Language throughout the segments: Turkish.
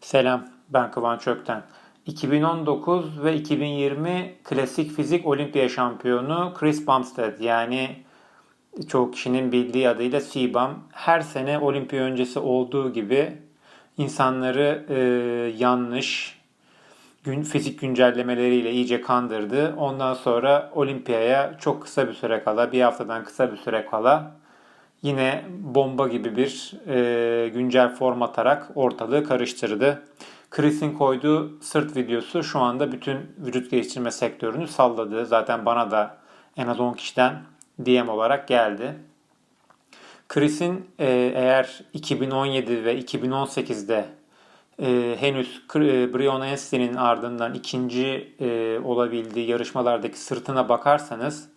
Selam, ben Kıvanç Ökten. 2019 ve 2020 klasik fizik olimpiya şampiyonu Chris Bumstead yani çoğu kişinin bildiği adıyla CBAM her sene olimpiya öncesi olduğu gibi insanları e, yanlış gün, fizik güncellemeleriyle iyice kandırdı. Ondan sonra olimpiyaya çok kısa bir süre kala, bir haftadan kısa bir süre kala yine bomba gibi bir e, güncel form atarak ortalığı karıştırdı. Chris'in koyduğu sırt videosu şu anda bütün vücut geliştirme sektörünü salladı. Zaten bana da en az 10 kişiden DM olarak geldi. Chris'in e, eğer 2017 ve 2018'de e, henüz e, Brion Enstein'in ardından ikinci e, olabildiği yarışmalardaki sırtına bakarsanız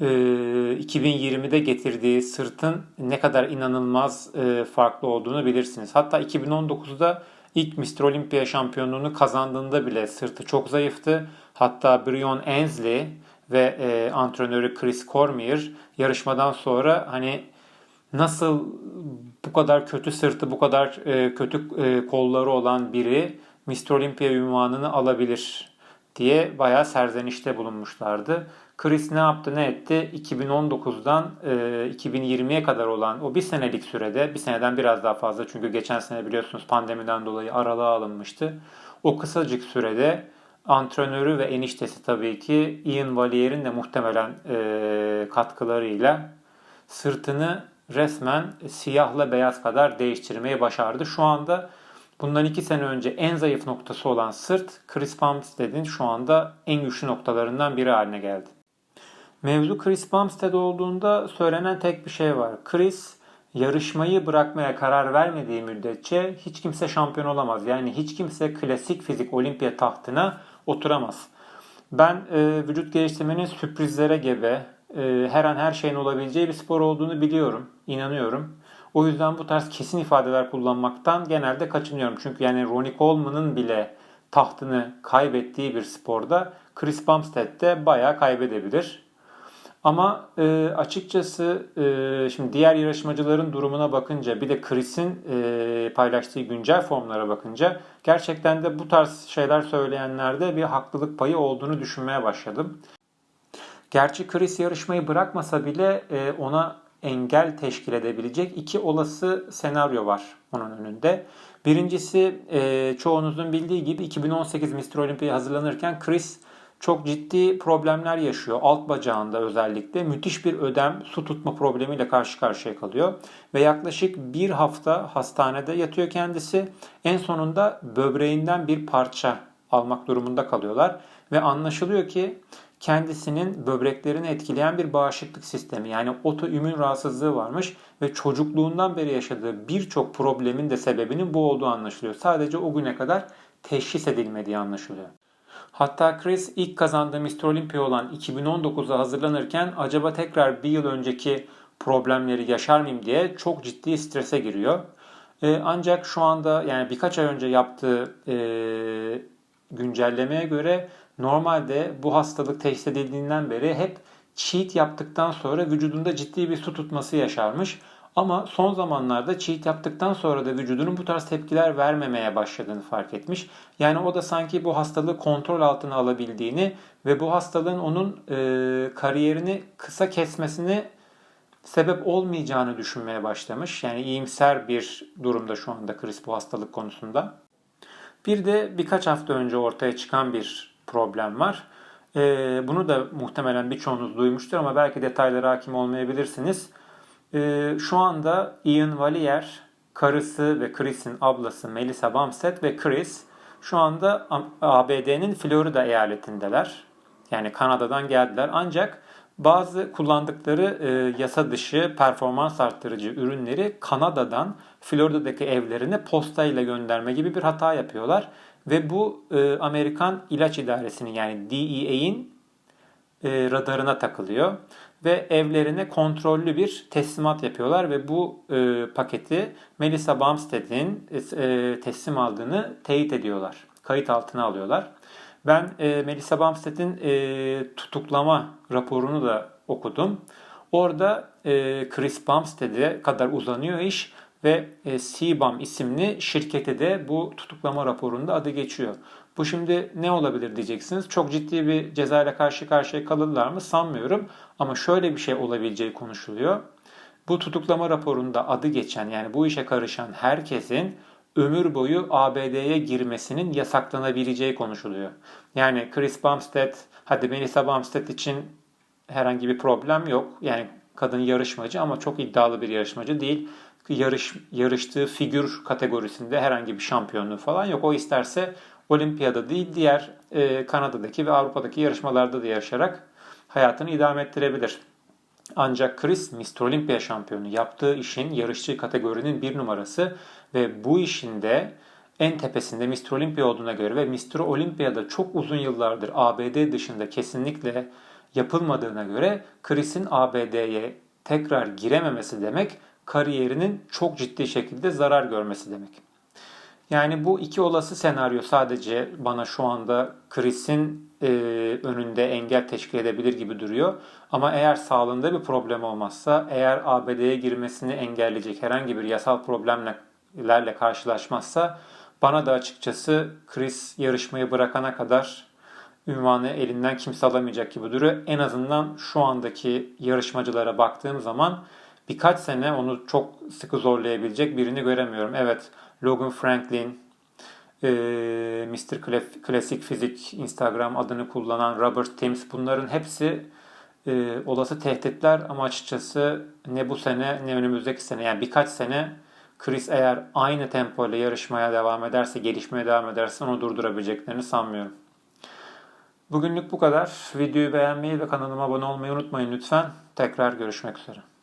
2020'de getirdiği sırtın ne kadar inanılmaz e, farklı olduğunu bilirsiniz. Hatta 2019'da ilk Mr. Olympia şampiyonluğunu kazandığında bile sırtı çok zayıftı. Hatta Brion Ensley ve e, antrenörü Chris Cormier yarışmadan sonra hani nasıl bu kadar kötü sırtı, bu kadar e, kötü kolları olan biri Mr. Olympia ünvanını alabilir diye bayağı serzenişte bulunmuşlardı. Chris ne yaptı ne etti? 2019'dan e, 2020'ye kadar olan o bir senelik sürede, bir seneden biraz daha fazla çünkü geçen sene biliyorsunuz pandemiden dolayı aralığa alınmıştı. O kısacık sürede antrenörü ve eniştesi tabii ki Ian Valier'in de muhtemelen e, katkılarıyla sırtını resmen siyahla beyaz kadar değiştirmeyi başardı. Şu anda bundan iki sene önce en zayıf noktası olan sırt Chris Bumstead'in şu anda en güçlü noktalarından biri haline geldi. Mevzu Chris Bumstead olduğunda söylenen tek bir şey var. Chris yarışmayı bırakmaya karar vermediği müddetçe hiç kimse şampiyon olamaz. Yani hiç kimse klasik fizik olimpiya tahtına oturamaz. Ben e, vücut geliştirmenin sürprizlere gebe, e, her an her şeyin olabileceği bir spor olduğunu biliyorum, inanıyorum. O yüzden bu tarz kesin ifadeler kullanmaktan genelde kaçınıyorum. Çünkü yani Ronnie Coleman'ın bile tahtını kaybettiği bir sporda Chris Bumstead de bayağı kaybedebilir. Ama e, açıkçası e, şimdi diğer yarışmacıların durumuna bakınca bir de Chris'in e, paylaştığı güncel formlara bakınca gerçekten de bu tarz şeyler söyleyenlerde bir haklılık payı olduğunu düşünmeye başladım. Gerçi Chris yarışmayı bırakmasa bile e, ona engel teşkil edebilecek iki olası senaryo var onun önünde. Birincisi e, çoğunuzun bildiği gibi 2018 Mr. Olympia'ya hazırlanırken Chris çok ciddi problemler yaşıyor. Alt bacağında özellikle müthiş bir ödem su tutma problemiyle karşı karşıya kalıyor. Ve yaklaşık bir hafta hastanede yatıyor kendisi. En sonunda böbreğinden bir parça almak durumunda kalıyorlar. Ve anlaşılıyor ki kendisinin böbreklerini etkileyen bir bağışıklık sistemi yani otoimmün rahatsızlığı varmış ve çocukluğundan beri yaşadığı birçok problemin de sebebinin bu olduğu anlaşılıyor. Sadece o güne kadar teşhis edilmediği anlaşılıyor. Hatta Chris ilk kazandığı Mr. Olympia olan 2019'a hazırlanırken acaba tekrar bir yıl önceki problemleri yaşar mıyım diye çok ciddi strese giriyor. Ee, ancak şu anda yani birkaç ay önce yaptığı e, güncellemeye göre normalde bu hastalık teşhis edildiğinden beri hep cheat yaptıktan sonra vücudunda ciddi bir su tutması yaşarmış. Ama son zamanlarda cheat yaptıktan sonra da vücudunun bu tarz tepkiler vermemeye başladığını fark etmiş. Yani o da sanki bu hastalığı kontrol altına alabildiğini ve bu hastalığın onun e, kariyerini kısa kesmesini sebep olmayacağını düşünmeye başlamış. Yani iyimser bir durumda şu anda Chris bu hastalık konusunda. Bir de birkaç hafta önce ortaya çıkan bir problem var. E, bunu da muhtemelen birçoğunuz duymuştur ama belki detaylara hakim olmayabilirsiniz. Ee, şu anda Ian Valier, karısı ve Chris'in ablası Melissa Bumstead ve Chris şu anda ABD'nin Florida eyaletindeler. Yani Kanada'dan geldiler. Ancak bazı kullandıkları e, yasa dışı performans arttırıcı ürünleri Kanada'dan Florida'daki evlerine postayla gönderme gibi bir hata yapıyorlar. Ve bu e, Amerikan İlaç İdaresi'nin yani DEA'in e, radarına takılıyor ve evlerine kontrollü bir teslimat yapıyorlar ve bu e, paketi Melissa Bumstead'in e, teslim aldığını teyit ediyorlar. Kayıt altına alıyorlar. Ben e, Melissa Bumstead'in e, tutuklama raporunu da okudum. Orada e, Chris Bumstead'e kadar uzanıyor iş. Ve e, isimli şirketi de bu tutuklama raporunda adı geçiyor. Bu şimdi ne olabilir diyeceksiniz. Çok ciddi bir cezayla karşı karşıya kalırlar mı sanmıyorum. Ama şöyle bir şey olabileceği konuşuluyor. Bu tutuklama raporunda adı geçen yani bu işe karışan herkesin ömür boyu ABD'ye girmesinin yasaklanabileceği konuşuluyor. Yani Chris Bumstead, hadi Melissa Bumstead için herhangi bir problem yok. Yani kadın yarışmacı ama çok iddialı bir yarışmacı değil. Yarış, yarıştığı figür kategorisinde herhangi bir şampiyonluğu falan yok. O isterse olimpiyada değil diğer e, Kanada'daki ve Avrupa'daki yarışmalarda da yarışarak hayatını idame ettirebilir. Ancak Chris Mr. Olympia şampiyonu yaptığı işin yarışçı kategorinin bir numarası ve bu işin de en tepesinde Mr. Olympia olduğuna göre ve Mr. Olympia'da çok uzun yıllardır ABD dışında kesinlikle yapılmadığına göre Chris'in ABD'ye tekrar girememesi demek kariyerinin çok ciddi şekilde zarar görmesi demek. Yani bu iki olası senaryo sadece bana şu anda Chris'in e, önünde engel teşkil edebilir gibi duruyor. Ama eğer sağlığında bir problem olmazsa, eğer ABD'ye girmesini engelleyecek herhangi bir yasal problemlerle karşılaşmazsa bana da açıkçası Chris yarışmayı bırakana kadar ünvanı elinden kimse alamayacak gibi duruyor. En azından şu andaki yarışmacılara baktığım zaman birkaç sene onu çok sıkı zorlayabilecek birini göremiyorum. Evet Logan Franklin, e, Mr. Classic Physics Instagram adını kullanan Robert Thames bunların hepsi e, olası tehditler ama açıkçası ne bu sene ne önümüzdeki sene yani birkaç sene Chris eğer aynı tempo ile yarışmaya devam ederse, gelişmeye devam ederse onu durdurabileceklerini sanmıyorum. Bugünlük bu kadar. Videoyu beğenmeyi ve kanalıma abone olmayı unutmayın lütfen. Tekrar görüşmek üzere.